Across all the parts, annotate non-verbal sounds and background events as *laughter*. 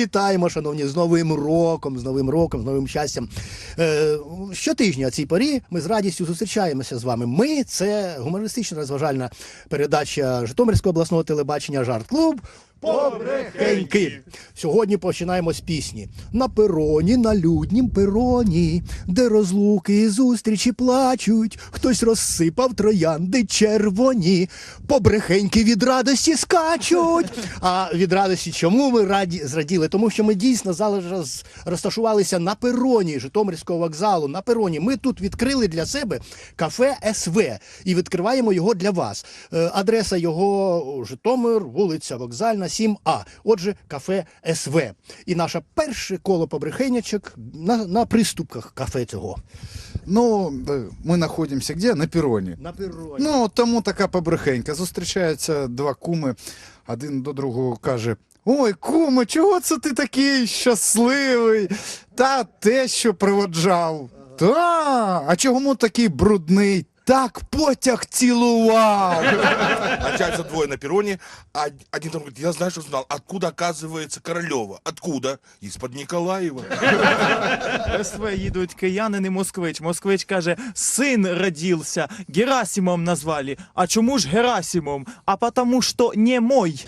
Вітаємо, шановні, з Новим роком, з Новим роком, з новим щастям. Е, щотижня о цій порі ми з радістю зустрічаємося з вами. Ми це гумористична розважальна передача Житомирського обласного телебачення Жарт Клуб. Побрехеньки. Сьогодні починаємо з пісні. На пероні, на люднім пероні, де розлуки і зустрічі плачуть, хтось розсипав троянди червоні, побрехеньки від радості скачуть. А від радості чому ми раді зраділи? Тому що ми дійсно зараз розташувалися на пероні Житомирського вокзалу. На пероні. Ми тут відкрили для себе кафе СВ і відкриваємо його для вас. Е, Адреса його Житомир, вулиця Вокзальна, 7А. Отже, кафе СВ. І наше перше коло побрехенячок на, на приступках кафе цього. Ну, е, ми знаходимося де? На пероні. На пероні. Ну, тому така побрехенька. Зустрічаються два куми, один до другого каже: Ой, куме, чого це ти такий щасливий? Та те, що проводжав. Та, а чому такий брудний? Так потяг цілував. Общаются двое на перроне, а один там говорит, я знаю, что знал, откуда оказывается Королева? Откуда? Из-под Николаева. СВ їдуть киянин і москвич. Москвич каже: син родився, Герасимом назвали. А чому ж Герасимом? А потому що не мой.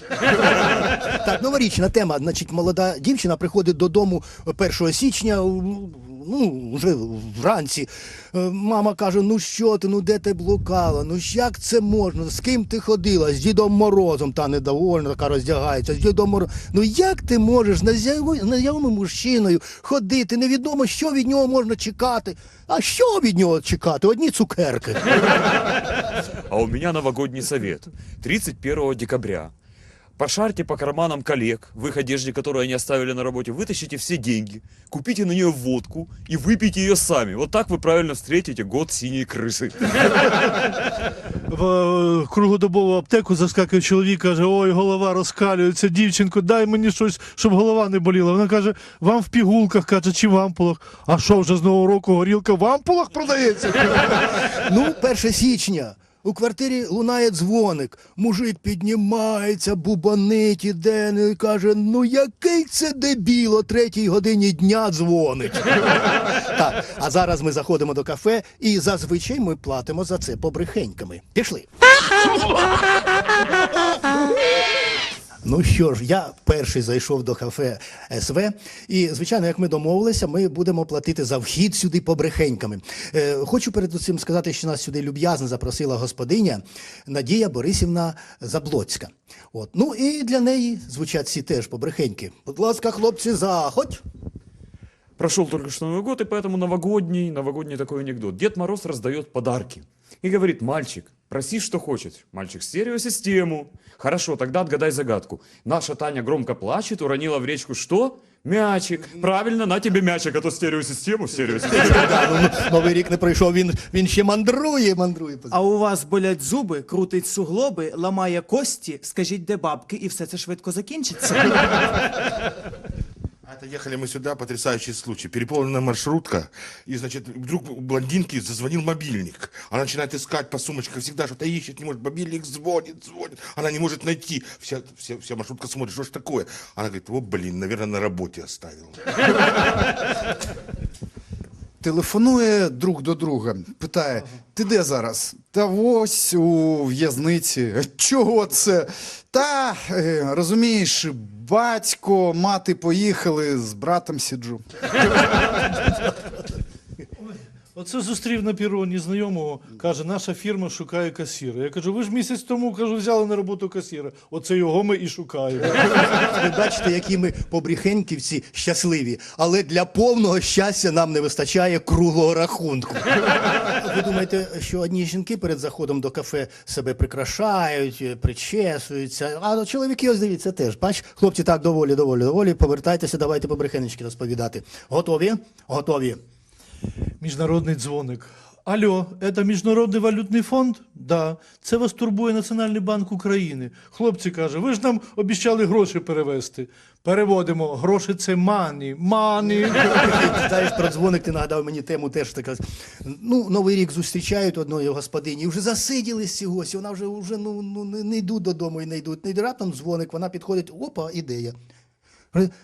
Так, новорічна тема. Значить, молода дівчина приходить додому 1 січня, ну, вже вранці. Е, Мама каже: ну що ти, ну де ти блукала? Ну як це можна? З ким ти ходила? З Дідом Морозом, та недовольна, така роздягається, з Дідом Морозом. Ну як ти можеш з назяво- знайомим мужчиною ходити? Невідомо, що від нього можна чекати. А що від нього чекати? Одні цукерки. А у меня новогодний совет. 31 декабря. Пошарьте по карманам коллег, в их одежде, которую они оставили на работе, вытащите все деньги, купите на нее водку и выпейте ее сами. Вот так вы правильно встретите год синей крысы. *laughs* в е, круглодобову аптеку заскакує чоловік, каже: Ой, голова розкалюється, дівчинко, дай мені щось, щоб голова не боліла. Вона каже, вам в пігулках, каже, чи в ампулах. А що вже з нового року горілка в ампулах продається? *laughs* Ну, 1 січня. У квартирі лунає дзвоник. Мужик піднімається, бубонить іде ну, і каже: ну який це дебіл о третій годині дня дзвонить. *laughs* так, а зараз ми заходимо до кафе і зазвичай ми платимо за це побрехеньками. Пішли. *laughs* Ну що ж, я перший зайшов до кафе СВ, і звичайно, як ми домовилися, ми будемо платити за вхід сюди побрехеньками. Е, хочу перед цим сказати, що нас сюди люб'язно запросила господиня Надія Борисівна Заблоцька. От ну і для неї звучать ці теж побрехеньки. Будь ласка, хлопці, заходь. Прошел только что Новый год, и поэтому новогодний, новогодний такой анекдот. Дед Мороз раздает подарки. И говорит, мальчик, проси, что хочешь. Мальчик, стереосистему. Хорошо, тогда отгадай загадку. Наша Таня громко плачет, уронила в речку что? Мячик. Правильно, на тебе мячик, а то стереосистему, стереосистему. *laughs* Да, ну, Новий рік не пройшов, він, він ще мандрує, мандрує. А у вас болять зуби, крутить суглоби, ламає кості, скажіть, де бабки, і все це швидко закінчиться. *laughs* Это ехали мы сюда, потрясающий случай. Переполненная маршрутка, и, значит, вдруг у блондинки зазвонил мобильник. Она начинает искать по сумочкам, всегда что-то ищет, не может. Мобильник звонит, звонит. Она не может найти. Вся, вся, вся маршрутка смотрит, что ж такое? Она говорит, о, блин, наверное, на работе оставил. *laughs* Телефонує друг до друга, питає: Ти де зараз? Та ось у в'язниці. Чого це? Та е, розумієш, батько, мати поїхали, з братом сиджу. *laughs* Оце зустрів на піроні знайомого, каже, наша фірма шукає касіра. Я кажу, ви ж місяць тому кажу, взяли на роботу касіра. Оце його ми і шукаємо. Ви бачите, які ми побрехеньківці щасливі, але для повного щастя нам не вистачає круглого рахунку. Ви думаєте, що одні жінки перед заходом до кафе себе прикрашають, причесуються, а чоловіки, ось дивіться, теж. Бач, хлопці, так, доволі, доволі, доволі. Повертайтеся, давайте побрехенечки розповідати. Готові? Готові. Міжнародний дзвоник. Алло, это Міжнародний валютний фонд? Да. Це вас турбує Національний банк України. Хлопці каже, ви ж нам обіцяли гроші перевести. Переводимо. Гроші це мані. Мані. *laughs* Знаєш, про дзвоник ти нагадав мені тему теж така. Ну, Новий рік зустрічають одної господині, і вже засиділись цігось, вона вже, вже ну, ну, не, йдуть додому і не йдуть. Не раптом дзвоник, вона підходить, опа, ідея.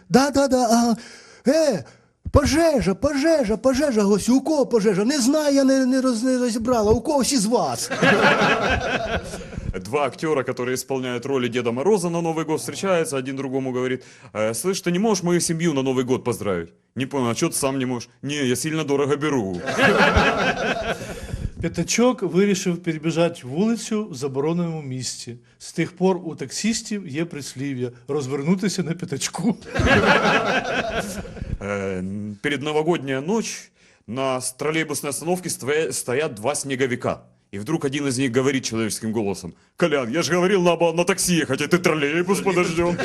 Да, да, да, ага. Е, пожежа, пожежа, пожежа, гості, у кого пожежа? Не знаю, я не, не, роз, не розібрала, у когось із вас. Два актера, которые исполняют роли Деда Мороза на Новый год, встречаются, один другому говорит, «Э, слышь, ты не можешь мою семью на Новый год поздравить? Не понял, а что ты сам не можешь? Не, я сильно дорого беру. П'ятачок вирішив перебіжати вулицю в забороненому місці. З тих пор у таксістів є прислів'я розвернутися на п'ятачку. Н- *laughs* Перед новогодняя ночь на троллейбусной остановке ство- стоят два снеговика. И вдруг один из них говорит человеческим голосом, «Колян, я же говорил, надо на такси ехать, а ты троллейбус подождем».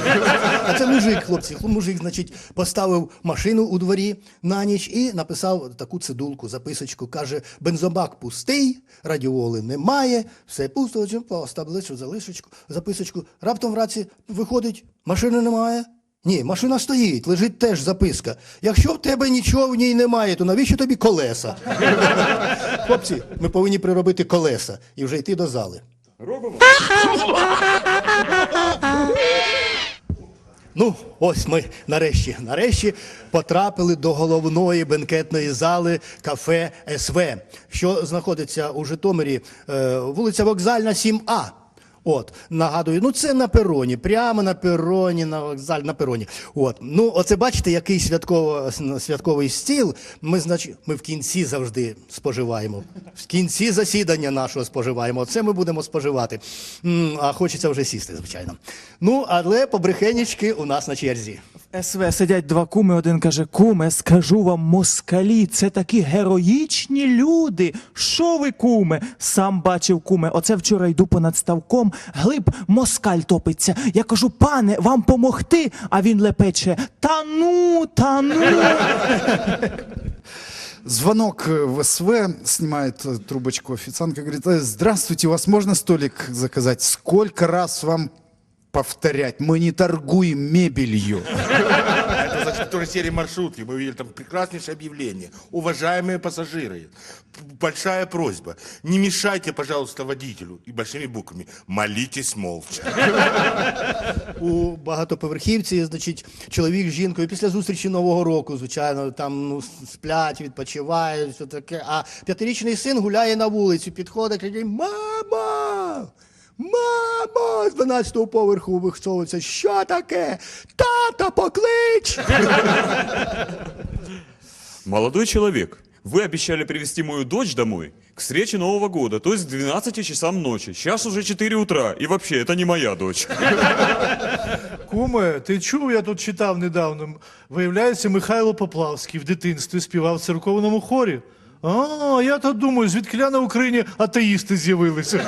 А *laughs* це мужик, хлопці. Мужик, значить, поставив машину у дворі на ніч і написав таку цидулку, записочку. Каже, бензобак пустий, радіоли немає, все пусто, поставили цю залишечку, записочку. Раптом в раці виходить, машини немає. Ні, машина стоїть, лежить теж записка. Якщо в тебе нічого в ній немає, то навіщо тобі колеса? *laughs* Хлопці, ми повинні приробити колеса і вже йти до зали. Робимо. Ну, ось ми нарешті, нарешті потрапили до головної бенкетної зали кафе СВ, що знаходиться у Житомирі, е, вулиця Вокзальна, 7А. От, нагадую, ну це на пероні, прямо на пероні, на вокзаль, на пероні. От, ну оце бачите, який святково, святковий стіл. Ми, значить, ми в кінці завжди споживаємо. В кінці засідання нашого споживаємо. Це ми будемо споживати. А хочеться вже сісти, звичайно. Ну, але побрехенічки у нас на черзі. СВ сидять два куми, один каже: Куме, скажу вам, москалі, це такі героїчні люди. Що ви, куме? Сам бачив, куме, оце вчора йду понад ставком, глиб москаль топиться. Я кажу, пане, вам помогти? А він лепече: Та ну, та ну. Звонок э, в СВ, снимает э, трубочку официантка, говорит, «Э, здравствуйте, у вас можно столик заказать? Сколько раз вам повторять? Мы не торгуем мебелью. Это значит, в той же серии маршрутки. Мы увидели там прекраснейшее объявление. Уважаемые пассажиры, п- большая просьба. Не мешайте, пожалуйста, водителю. И большими буквами. Молитесь молча. У багатоповерхівці, значить, чоловік з жінкою після зустрічі Нового року, звичайно, там ну, сплять, відпочивають, все таке. А п'ятирічний син гуляє на вулицю, підходить, каже, мама! Мамо! З 12-го поверху вихцовується. Що таке? Тата, поклич! Молодой человек, вы обещали привезти мою дочь домой к встрече Нового года, то есть к 12 часам ночи. Сейчас уже 4 утра, и вообще, это не моя дочь. Куме, ти чув, я тут читав недавно. Виявляється, Михайло Поплавський в дитинстві співав в церковному хорі. А, я то думаю, звідкиля на Україні атеїсти з'явилися.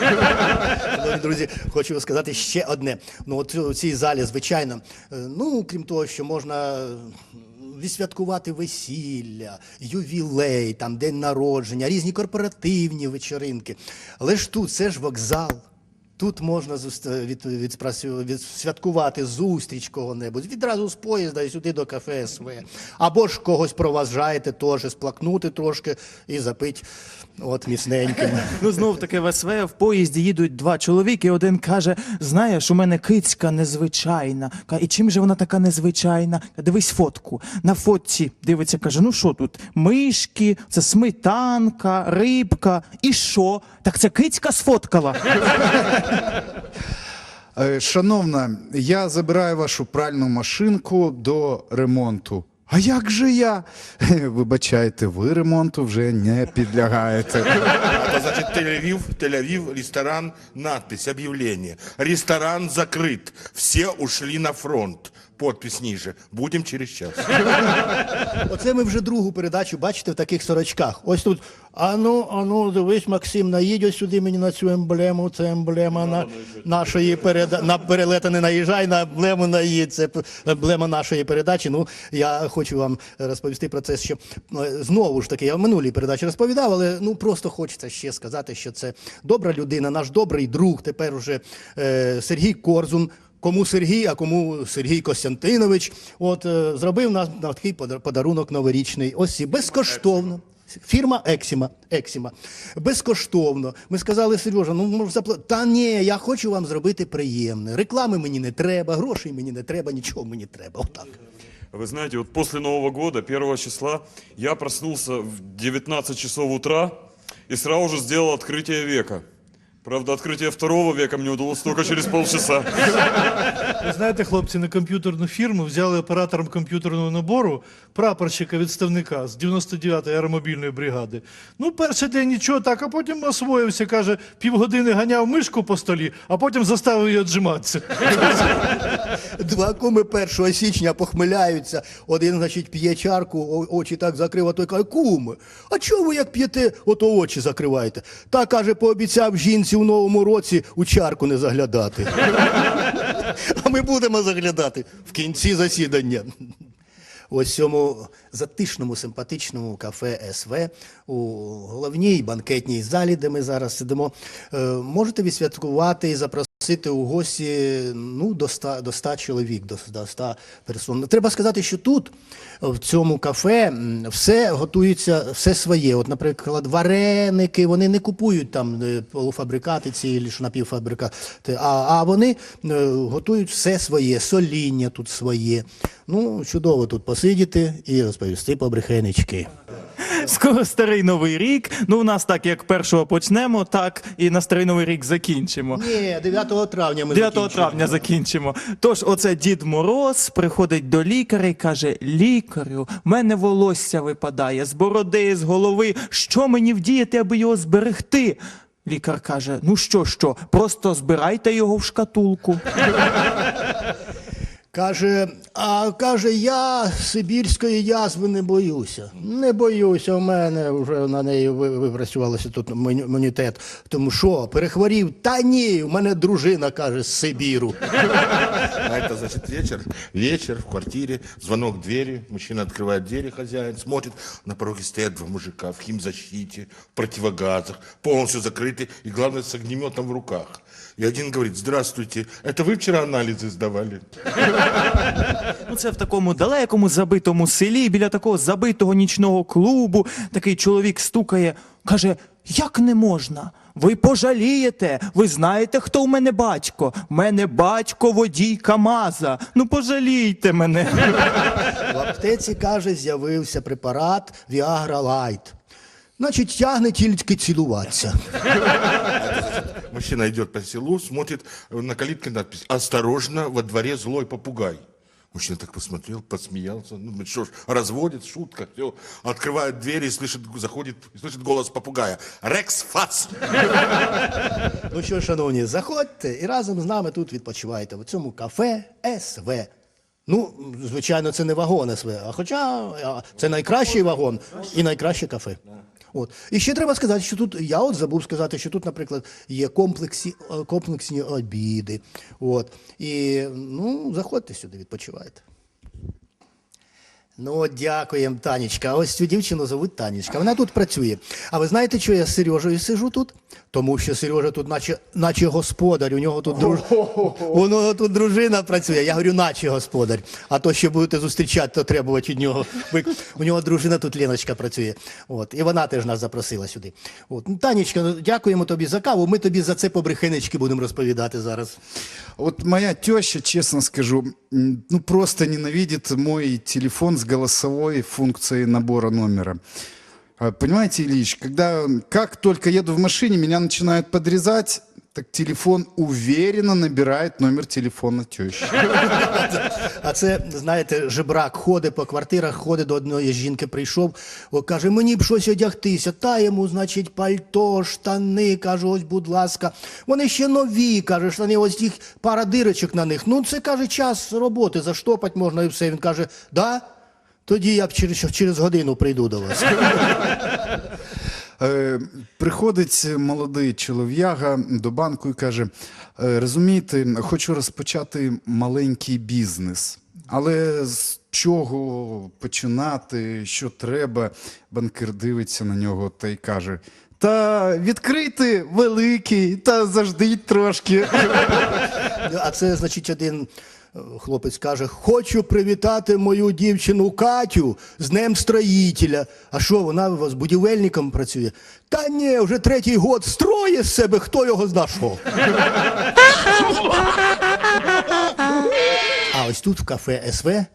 Шановні друзі, хочу сказати ще одне. Ну, от у цій залі, звичайно, е, ну, крім того, що можна відсвяткувати весілля, ювілей, там, день народження, різні корпоративні вечоринки. Але ж тут це ж вокзал. Тут можна від, відсвяткувати зустріч кого-небудь, відразу з поїзда і сюди до кафе СВ. Або ж когось проважаєте теж, сплакнути трошки і запить от міцненьким. *laughs* Ну, знов таки в СВ в поїзді їдуть два чоловіки. Один каже: Знаєш, у мене кицька незвичайна. Ка- І чим же вона така незвичайна? Дивись фотку. На фотці дивиться, каже: ну що тут? Мишки, це сметанка, рибка. І що? Так це кицька сфоткала. *laughs* Е, Шановна, я забираю вашу пральну машинку до ремонту. А як же я? *laughs* Е, Вибачайте, ви ремонту вже не підлягаєте. Это значит Тель-Авив, Тель-Авив, ресторан, надпись, объявление. Ресторан закрыт. Все ушли на фронт. подпись ниже. Будем через час. *laughs* Оце ми вже другу передачу бачите в таких сорочках. Ось тут. Ану, ану, дивись, Максим, наїдь ось сюди мені на цю емблему. Це емблема на, нашої переда... на перелета не наїжджай, на емблему наїдь. Це емблема нашої передачі. Ну, я хочу вам розповісти про це, що е, знову ж таки, я в минулій передачі розповідав, але ну просто хочеться ще сказати, що це добра людина, наш добрий друг. Тепер уже е, Сергій Корзун. Кому Сергій, а кому Сергій Костянтинович. От е, зробив нам на такий пода- подарунок новорічний. Ось і безкоштовно. Фірма Ексіма. Ексіма. Безкоштовно. Ми сказали, Сережа, ну може заплатити. Та ні, я хочу вам зробити приємне. Реклами мені не треба, грошей мені не треба, нічого мені треба. Отак. Вы знаете, вот после Нового года, 1 числа, я проснулся в 19 часов утра и сразу же сделал открытие века. Правда, открытие второго века мне удалось только через полчаса. Ви знаєте, хлопці, на комп'ютерну фірму взяли оператором комп'ютерного набору прапорщика відставника з 99-ї аеромобільної бригади. Ну, перший день нічого так, а потім освоївся, каже, півгодини ганяв мишку по столі, а потім заставив її віджиматися. Два куми 1 січня похмиляються. Один, значить, п'є чарку, о- очі так закрив, а той каже, куми, а чого ви як п'єте, ото очі закриваєте? Та каже, пообіцяв жінці у новому році у чарку не заглядати. *laughs* А ми будемо заглядати в кінці засідання. Ось цьому затишному, симпатичному кафе СВ у головній банкетній залі, де ми зараз сидимо, е, можете відсвяткувати і запросити у гості ну, до 100, до 100 чоловік, до, 100 персон. Треба сказати, що тут, в цьому кафе, все готується, все своє. От, наприклад, вареники, вони не купують там е, полуфабрикати ці чи напівфабрикати, а, а вони е, готують все своє, соління тут своє. Ну, чудово тут посидіти і розповісти побрехенечки. Скоро старий новий рік. Ну, у нас так як першого почнемо, так і на старий новий рік закінчимо. Ні, 9 травня ми 9 закінчимо. травня закінчимо. Тож, оце Дід Мороз приходить до лікаря і каже: Лікарю, в мене волосся випадає з бороди, з голови. Що мені вдіяти, аби його зберегти? Лікар каже: Ну що, що, просто збирайте його в шкатулку. *laughs* Каже, а каже, я сибірської язви не боюся. Не боюся, у мене вже на неї ви- випрацювалося тут імунітет. імунітет. Тому що, перехворів? Та ні, у мене дружина каже з Сибіру. А это, значит, вечер. Вечер в квартире, звонок двери. Мужчина открывает двери, хозяин смотрит. На пороге стоят два мужика в химзащите, в противогазах, полностью закрыты и, главное, с огнеметом в руках. И один говорит, здравствуйте, это вы вчера анализы сдавали? *laughs* Ну, це в такому далекому забитому селі, біля такого забитого нічного клубу. Такий чоловік стукає, каже: Як не можна? Ви пожалієте. Ви знаєте, хто в мене батько? В мене батько водій Камаза. Ну пожалійте мене. *laughs* В аптеці, каже, з'явився препарат Viagra Light. Значить, тягне тільки цілуватися. *laughs* Мужчина идет по селу, смотрит э, на калитке надпись «Осторожно, во дворе злой попугай». Мужчина так посмотрел, посмеялся. Ну, думает, что ж, разводит, шутка, все. Открывает дверь и слышит, заходит, и слышит голос попугая. «Рекс Фас!» *laughs* Ну що, шановні, заходьте і разом з нами тут відпочивайте в цьому кафе СВ. Ну, звичайно, це не вагон СВ, а хоча а, це найкращий вагон і найкраще кафе. От. І ще треба сказати, що тут, я от забув сказати, що тут, наприклад, є комплексі, е, комплексні обіди. От. І ну, заходьте сюди, відпочивайте. Ну, дякуємо, Танечка. Ось цю дівчину зовуть Танечка. Вона тут працює. А ви знаєте, що я з Сережею сижу тут? Тому що Сережа тут, наче, наче господар, у нього тут друж... у нього тут дружина працює. Я говорю, наче господар. А то, що будете зустрічати, то требувати від нього. У нього дружина тут Леночка працює. От. І вона теж нас запросила сюди. От. Ну, Танечка, ну, дякуємо тобі за каву. Ми тобі за це побрехенечки будемо розповідати зараз. Вот моя теща, честно скажу, ну просто ненавидит мой телефон с голосовой функцией набора номера. А, Понимаете, Ильич, когда как только еду в машине, меня начинают подрезать, Так телефон уверенно набирает номер телефона тещи. А це, знаєте, жебрак ходить по квартирах, ходить до одної жінки, прийшов, о, каже, мені б щось одягтися. Та йому, значить, пальто, штани, каже, ось, будь ласка. Вони ще нові, каже, штани, ось їх пара дирочок на них. Ну, це каже, час роботи, заштопати можна і все. Він каже, да? Тоді я б через, через годину прийду до вас. Е, приходить молодий чолов'яга до банку і каже: «Е, розумієте, хочу розпочати маленький бізнес. Але з чого починати, що треба? Банкир дивиться на нього та й каже: Та відкрити великий, та заждіть трошки. А це, значить, один хлопець каже: Хочу привітати мою дівчину Катю з Днем строїтеля. А що, вона у вас будівельником працює? Та ні, вже третій год строє з себе, хто його знайшов. А ось тут в кафе СВ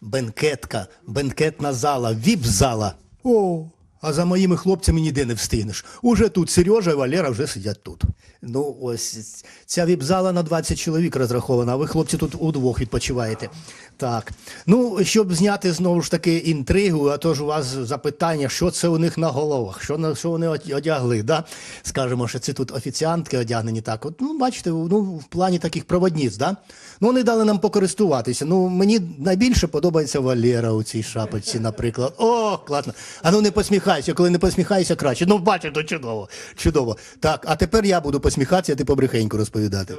бенкетка, бенкетна зала, віп-зала. О, а за моїми хлопцями ніде не встигнеш. Уже тут Сережа і Валера вже сидять тут. Ну, ось ця віп-зала на 20 чоловік розрахована, а ви, хлопці, тут удвох відпочиваєте. Так. Ну, щоб зняти знову ж таки інтригу, а то ж у вас запитання, що це у них на головах, що, що вони одягли. Да? Скажемо, що це тут офіціантки одягнені так. От, ну, бачите, ну, в плані таких проводниць, да? Ну, вони дали нам покористуватися. Ну, мені найбільше подобається Валера у цій шапочці, наприклад. О, класно. А ну не посміхайся, коли не посміхайся краще. Ну, бачите, то чудово. Чудово. Так, а тепер я буду посміхатися, а ти побрехеньку розповідати.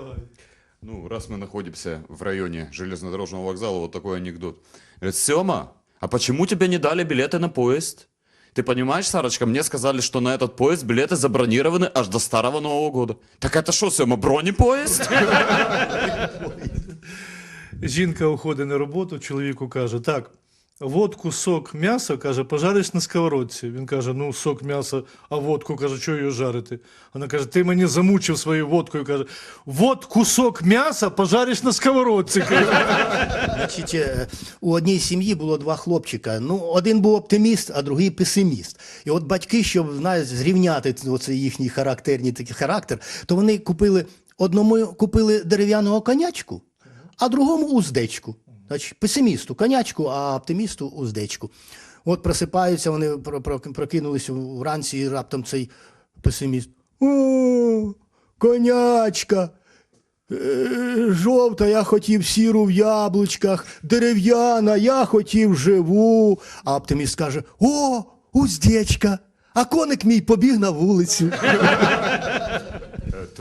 Ну, раз мы находимся в районе железнодорожного вокзала, вот такой анекдот. Говорит, Сема, а почему тебе не дали билеты на поезд? Ты понимаешь, Сарочка, мне сказали, что на этот поезд билеты забронированы аж до старого Нового года. Так это что, Сема, бронепоезд? *laughs* Жінка уходить на роботу, чоловіку каже: так, водку, сок, м'ясо, каже, пожариш на сковородці. Він каже: ну, сок, м'ясо, а водку каже, що її жарити? Вона каже: ти мені замучив своєю водкою. каже, водку, сок, м'ясо пожариш на сковородці. Значить, е, у одній сім'ї було два хлопчика. Ну, один був оптиміст, а другий песиміст. І от батьки, щоб знаєш, зрівняти оцей їхній характерний такий характер, то вони купили одному купили дерев'яного конячку, а другому уздечку. Значить, песимісту конячку, а оптимісту уздечку. От просипаються, вони про- про- прокинулися вранці, і раптом цей песиміст. О, конячка. Е, Жовта, я хотів сіру в яблучках, дерев'яна, я хотів живу. А оптиміст каже: О, уздечка, а коник мій побіг на вулицю. *laughs*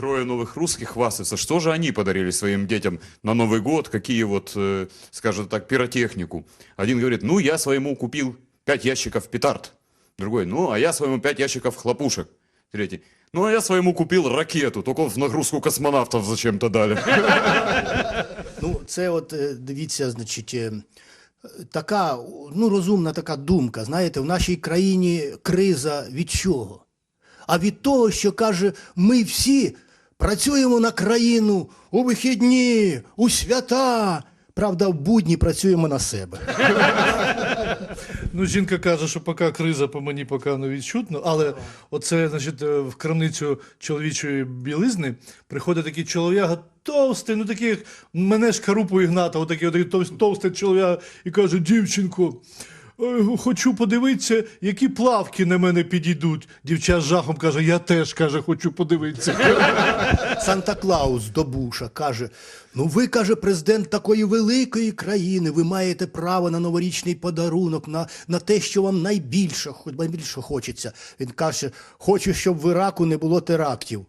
Э, Трое новых русских хвастаются. Что же они подарили своим детям на Новый год? Какие вот, э, скажем так, пиротехнику? Один говорит, ну, я своему купил пять ящиков петард. Другой, ну, а я своему пять ящиков хлопушек. Третий, ну, а я своему купил ракету, только в нагрузку космонавтов зачем-то дали. Ну, це от е, дивіться, значить, е, така ну, розумна така думка. Знаєте, в нашій країні криза від чого? А від того, що каже, ми всі працюємо на країну у вихідні, у свята. Правда, в будні працюємо на себе. Ну, жінка каже, що поки криза по мені поки не відчутно, але оце, значить, е, в крамницю чоловічої білизни приходить такий чолов'яга товстий, ну такий, як мене ж Карупу Ігната, отакий, отакий товс- товстий чолов'яга, і каже, дівчинко, е, хочу подивитися, які плавки на мене підійдуть. Дівча з жахом каже, я теж каже, хочу подивитися. *laughs* Санта Клаус до Буша каже: Ну, ви, каже, президент такої великої країни, ви маєте право на новорічний подарунок, на, на те, що вам найбільше, хоч найбільше хочеться. Він каже: хочу, щоб в Іраку не було терактів.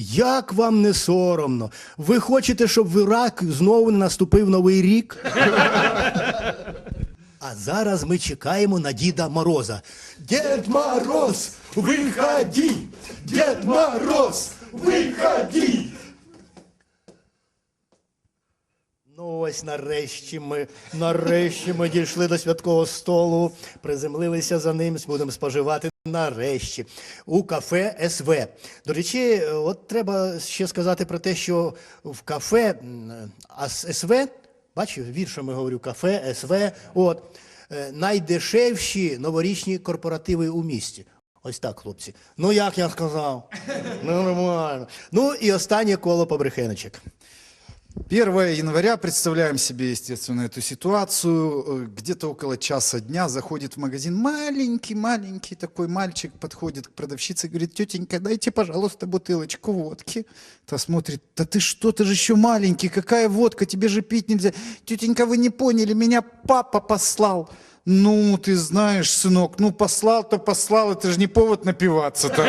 Як вам не соромно? Ви хочете, щоб в Ірак знову не наступив новий рік? *laughs* А зараз ми чекаємо на Діда Мороза. Дід Мороз, виходи! Дід Мороз, виходи! Ну ось нарешті ми, нарешті ми дійшли до святкового столу, приземлилися за ним, будемо споживати нарешті у кафе СВ. До речі, от треба ще сказати про те, що в кафе СВ, бачив, віршами говорю, кафе СВ, от, е, найдешевші новорічні корпоративи у місті. Ось так, хлопці. Ну як я сказав? Ну, нормально. Ну і останнє коло побрехеночок. 1 января, представляем себе, естественно, эту ситуацию. Э, Где-то около часа дня заходит в магазин маленький-маленький такой мальчик, подходит к продавщице и говорит, тетенька, дайте, пожалуйста, бутылочку водки. Та смотрит, да ты что, ты же еще маленький, какая водка, тебе же пить нельзя. Тетенька, вы не поняли, меня папа послал. Ну, ты знаешь, сынок, ну послал, то послал, это же не повод напиваться-то.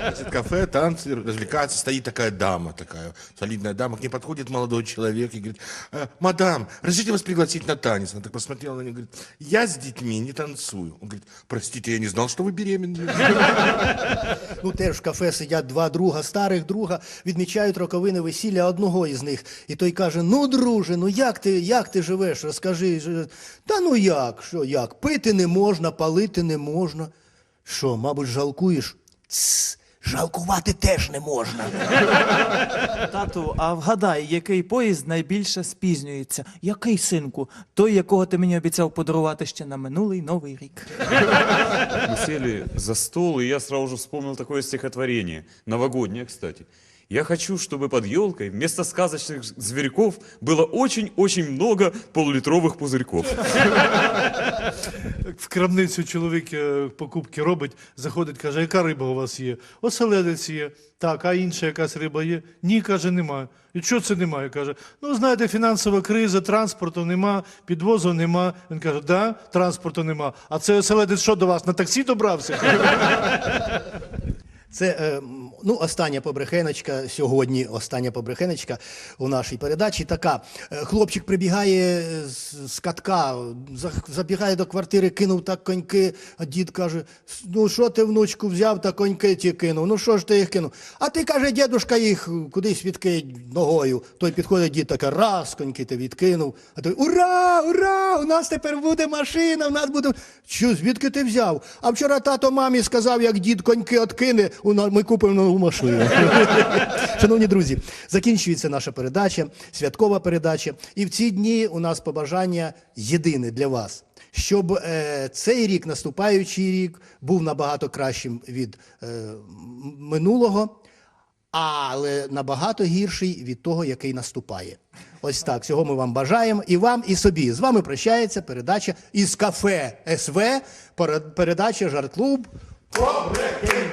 Значит, кафе, танцы, развлекаться. Стоит такая дама, такая солидная дама. К ней подходит молодой человек и говорит, «Э, мадам, разрешите вас пригласить на танец? Она так посмотрела на него и говорит, я с детьми не танцую. Он говорит, простите, я не знал, что вы беременны. *laughs* Ну, теж в кафе сидять два друга, старих друга, відмічають роковини весілля одного із них. І той каже: Ну, друже, ну як ти, як ти живеш? Розкажи. Ж- Та ну Як? Що як? Пити не можна, палити не можна. Що, мабуть, жалкуєш? Тс, жалкувати теж не можна. Тату, а вгадай, який поїзд найбільше спізнюється? Який синку? Той, якого ти мені обіцяв подарувати ще на минулий новий рік. Мы сели за стол, и я сразу же вспомнил такое стихотворение. Новогоднее, кстати. Я хочу, чтобы под елкой вместо сказочных зверьков было очень-очень много полулитровых пузырьков. *laughs* В крамницю чоловік е, покупки робить, заходить, каже, яка риба у вас є? Оселедець є. Так, а інша якась риба є? Ні, каже, немає. І чого це немає? Каже, ну знаєте, фінансова криза, транспорту нема, підвозу нема. Він каже, да, транспорту нема. А це оселедець що до вас? На таксі добрався? *laughs* Це е, ну, остання побрехеночка сьогодні. Остання побрехеночка у нашій передачі. Така Е, хлопчик прибігає з, з катка, за- забігає до квартири, кинув так коньки. А дід каже: Ну що ти, внучку, взяв та коньки ті кинув? Ну що ж ти їх кинув? А ти каже, дідушка їх кудись відкинь ногою. Той підходить дід таке, раз коньки ти відкинув. А той ура! Ура! У нас тепер буде машина, у нас буде. Що, звідки ти взяв? А вчора тато мамі сказав, як дід коньки откине, ми купимо нову машину. *laughs* Шановні друзі, закінчується наша передача, святкова передача. І в ці дні у нас побажання єдине для вас. Щоб е, цей рік, наступаючий рік, був набагато кращим від е, минулого, але набагато гірший від того, який наступає. Ось так. Цього ми вам бажаємо і вам, і собі. З вами прощається передача із кафе СВ, передача Жарт-клуб. Побрехеньки,